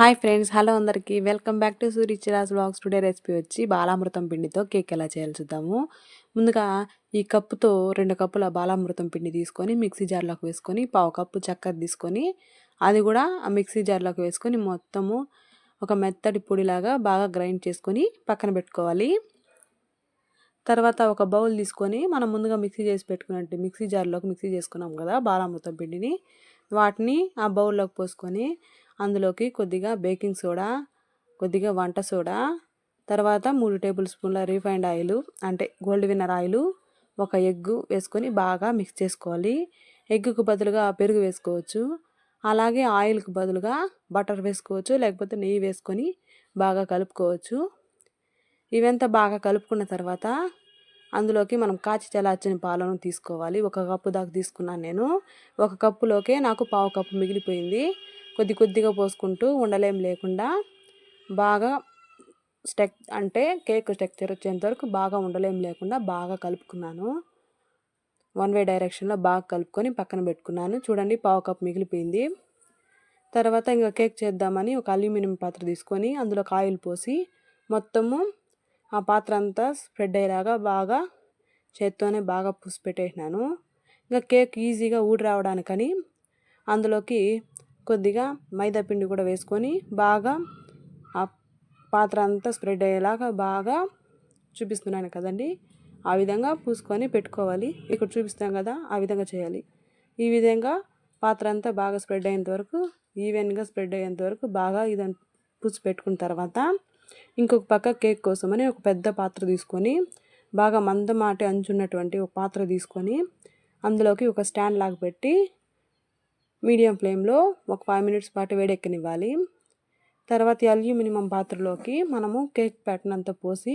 Hi friends hello అందరికీ. Welcome back to Surichiraj vlogs. Today recipe వచ్చి బాలామృతం పిండితో cake ఎలా చేయాలి చూద్దాము. ముందుగా ఈ కప్పుతో రెండు కప్పుల బాలామృతం పిండి తీసుకొని మిక్సీ జార్లోకి వేసుకొని పావు కప్పు చక్కెర తీసుకొని అది కూడా ఆ మిక్సీ జార్లోకి వేసుకొని మొత్తము ఒక మెత్తటి పొడిలాగా బాగా గ్రైండ్ చేసుకొని పక్కన పెట్టుకోవాలి. తర్వాత ఒక బౌల్ తీసుకొని మనం ముందుగా మిక్సీ చేసి పెట్టుకున్నట్టు మిక్సీ జార్లోకి మిక్సీ చేసుకున్నాం కదా బాలామృతం పిండిని వాటిని ఆ బౌల్లోకి పోసుకొని అందులోకి కొద్దిగా బేకింగ్ సోడా కొద్దిగా వంట సోడా తర్వాత మూడు టేబుల్ స్పూన్ల రీఫైండ్ ఆయిల్ అంటే గోల్డ్ విన్నర్ ఆయిల్ ఒక ఎగ్గు వేసుకొని బాగా మిక్స్ చేసుకోవాలి. ఎగ్గుకు బదులుగా పెరుగు వేసుకోవచ్చు. అలాగే ఆయిల్కి బదులుగా బటర్ వేసుకోవచ్చు లేకపోతే నెయ్యి వేసుకొని బాగా కలుపుకోవచ్చు. ఇవంతా బాగా కలుపుకున్న తర్వాత అందులోకి మనం కాచి చల్లార్చిన పాలను తీసుకోవాలి. ఒక కప్పు దాకా తీసుకున్నాను నేను. ఒక కప్పులోకే నాకు పావు కప్పు మిగిలిపోయింది. కొద్ది కొద్దిగా పోసుకుంటూ ఉండలేం లేకుండా బాగా స్టెక్ అంటే కేక్ స్టెక్చర్ వచ్చేంత వరకు బాగా ఉండలేం లేకుండా బాగా కలుపుకున్నాను. వన్ వే డైరెక్షన్లో బాగా కలుపుకొని పక్కన పెట్టుకున్నాను. చూడండి పావు కప్ మిగిలిపోయింది. తర్వాత ఇంకా కేక్ చేద్దామని ఒక అల్యూమినియం పాత్ర తీసుకొని అందులో కాయలు పోసి మొత్తము ఆ పాత్ర అంతా స్ప్రెడ్ అయ్యేలాగా బాగా చేత్తోనే బాగా పుసి పెట్టేసినాను. ఇంకా కేక్ ఈజీగా ఊడి రావడానికని అందులోకి కొద్దిగా మైదా పిండి కూడా వేసుకొని బాగా ఆ పాత్ర అంతా స్ప్రెడ్ అయ్యేలాగా బాగా చూపిస్తున్నాను కదండి. ఆ విధంగా పూసుకొని పెట్టుకోవాలి. ఇక్కడ చూపిస్తాం కదా ఆ విధంగా చేయాలి. ఈ విధంగా పాత్ర అంతా బాగా స్ప్రెడ్ అయ్యేంత వరకు ఈవెన్గా స్ప్రెడ్ అయ్యేంత వరకు బాగా ఇదని పూసి పెట్టుకున్న తర్వాత ఇంకొక పక్క కేక్ కోసమని ఒక పెద్ద పాత్ర తీసుకొని బాగా మందమాటి అంచున్నటువంటి ఒక పాత్ర తీసుకొని అందులోకి ఒక స్టాండ్ లాగా పెట్టి మీడియం ఫ్లేమ్లో ఒక ఫైవ్ మినిట్స్ పాటు వేడెక్కనివ్వాలి. తర్వాత అల్యూమినియం పాత్రలోకి మనము కేక్ ప్యాటర్న్ అంతా పోసి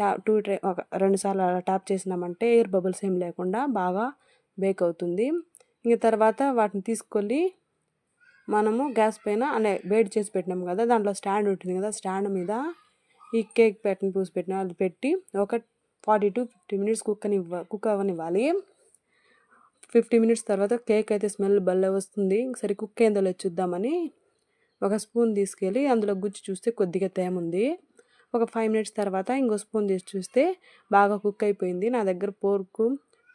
ట్యాప్ టూ ట్రే ఒక రెండుసార్లు ట్యాప్ చేసినామంటే ఎయిర్ బబుల్స్ ఏం లేకుండా బాగా బేక్ అవుతుంది. ఇంక తర్వాత వాటిని తీసుకొని మనము గ్యాస్ పైన అనే వేడి చేసి పెట్టినాం కదా దాంట్లో స్టాండ్ ఉంటుంది కదా స్టాండ్ మీద ఈ కేక్ ప్యాటర్న్ పూసి పెట్టిన అది పెట్టి ఒక forty to fifty minutes cook అని కుక్ అవ్వనివ్వాలి. ఫిఫ్టీ మినిట్స్ తర్వాత కేక్ అయితే స్మెల్ భలే వస్తుంది. సరే కుక్ అయిందో చూద్దామని ఒక స్పూన్ తీసుకెళ్ళి అందులో గుచ్చి చూస్తే కొద్దిగా తేమ ఉంది. ఒక ఫైవ్ మినిట్స్ తర్వాత ఇంకో స్పూన్ తీసి చూస్తే బాగా కుక్ అయిపోయింది. నా దగ్గర పోర్కు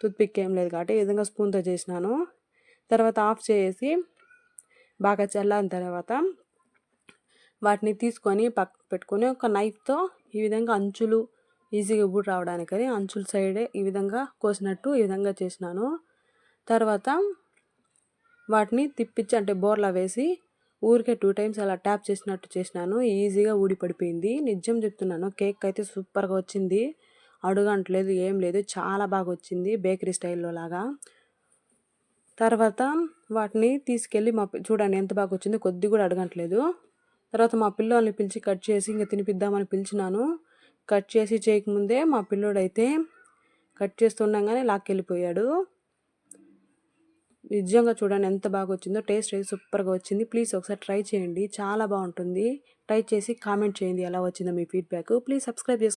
తుత్పిక్ ఏం లేదు కాబట్టి ఈ విధంగా స్పూన్తో చేసినాను. తర్వాత ఆఫ్ చేసి బాగా చల్లారిన తర్వాత వాటిని తీసుకొని పక్క పెట్టుకొని ఒక నైఫ్తో ఈ విధంగా అంచులు ఈజీగా ఇప్పుడు రావడానికని అంచుల సైడే ఈ విధంగా కోసినట్టు ఈ విధంగా చేసినాను. తర్వాత వాటిని తిప్పించి అంటే బోర్లా వేసి ఊరికే టూ టైమ్స్ అలా ట్యాప్ చేసినట్టు చేసినాను. ఈజీగా ఊడి పడిపోయింది నిజం చెప్తున్నాను కేక్ అయితే సూపర్గా వచ్చింది. అడుగంటలేదు ఏం లేదు చాలా బాగా వచ్చింది బేకరీ స్టైల్లో లాగా. తర్వాత వాటిని తీసుకెళ్ళి మా చూడండి ఎంత బాగా వచ్చిందో కొద్ది కూడా అడగట్లేదు. తర్వాత మా పిల్లోల్ని పిలిచి కట్ చేసి ఇంకా తినిపిద్దామని పిలిచినాను. కట్ చేసి చేయకముందే మా పిల్లోడైతే కట్ చేస్తుండగానే లాక్కెళ్ళిపోయాడు. నిజంగా చూడండి ఎంత బాగా వచ్చిందో టేస్ట్ అయితే సూపర్గా వచ్చింది. ప్లీజ్ ఒకసారి ట్రై చేయండి. చాలా బాగుంటుంది. ట్రై చేసి కామెంట్ చేయండి ఎలా వచ్చిందో మీ ఫీడ్బ్యాక్. ప్లీజ్ సబ్స్క్రైబ్ చేసుకోండి